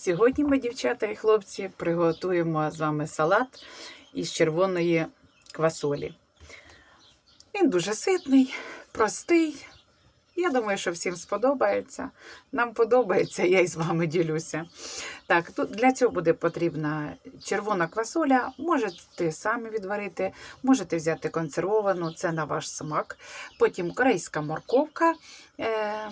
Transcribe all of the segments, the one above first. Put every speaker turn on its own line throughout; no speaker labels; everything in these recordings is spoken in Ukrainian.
Сьогодні ми, дівчата і хлопці, приготуємо з вами салат із червоної квасолі. Він дуже ситний, простий. Я думаю, що всім сподобається. Нам подобається, я із вами ділюся. Так, тут для цього буде потрібна червона квасоля. Можете самі відварити, можете взяти консервовану, це на ваш смак. Потім корейська морковка, е-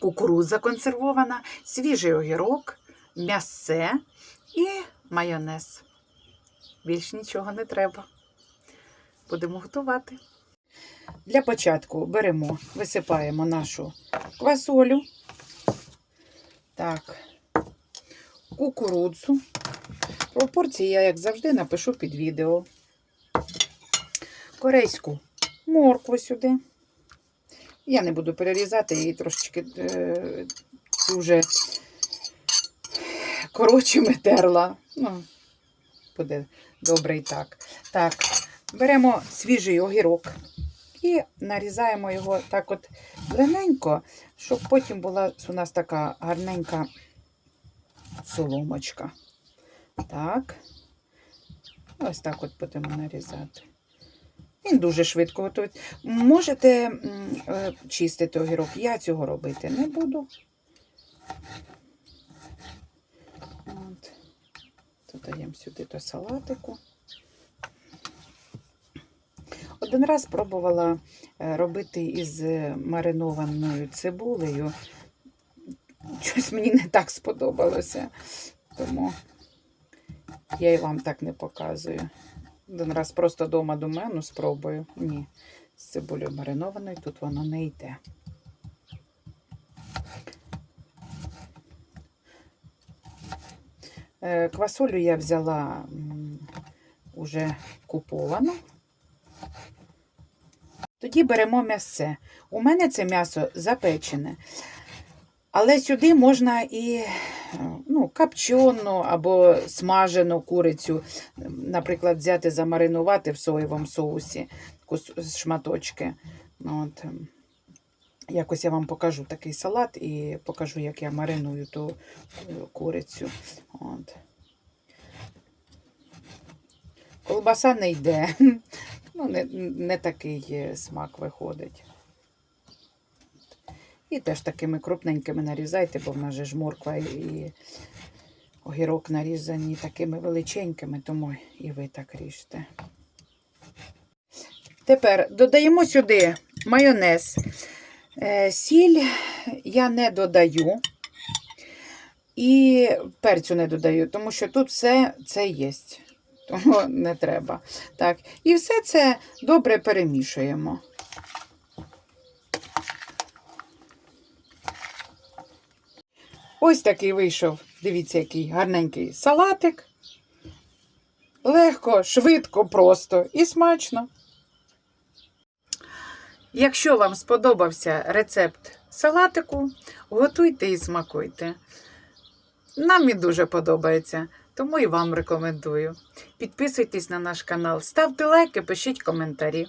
кукурудза консервована, свіжий огірок, м'ясе і майонез. Більш нічого не треба. Будемо готувати. Для початку беремо, висипаємо нашу квасолю. Так, кукурудзу. Пропорції я, як завжди, напишу під відео. Корейську моркву сюди. Я не буду перерізати її трошечки е, дуже коротшими терла. Ну, буде добре і так. Так, беремо свіжий огірок і нарізаємо його так от дрененько, щоб потім була у нас така гарненька соломочка. Так. Ось так от будемо нарізати. Він дуже швидко готується. Можете е, чистити огірок. Я цього робити не буду. От. Додаємо сюди до салатику. Один раз пробувала е, робити із маринованою цибулею. Щось мені не так сподобалося, тому я і вам так не показую. Один раз просто вдома до мене спробую. Ні, з цибулею маринованою тут воно не йде. Е, Квасолю я взяла уже куповану. Тоді беремо м'ясце. У мене це м'ясо запечене. Але сюди можна і ну, копчену або смажену курицю, наприклад, взяти, замаринувати в соєвому соусі шматочки. От. ем, Якось я вам покажу такий салат і покажу, як я мариную ту е, курицю. От. Колбаса не йде. Ну, не, не такий е, смак виходить. І теж такими крупненькими нарізайте, бо в нас же ж морква і огірок нарізані такими величенькими, тому і ви так ріжте. Тепер додаємо сюди майонез. Е, Сіль я не додаю. І перцю не додаю, тому що тут все це є. Тому не треба. Так, і все це добре перемішуємо. Ось такий вийшов, дивіться, який гарненький салатик. Легко, швидко, просто і смачно. Якщо вам сподобався рецепт салатику, готуйте і смакуйте. Нам він дуже подобається, тому і вам рекомендую. Підписуйтесь на наш канал, ставте лайки, пишіть коментарі.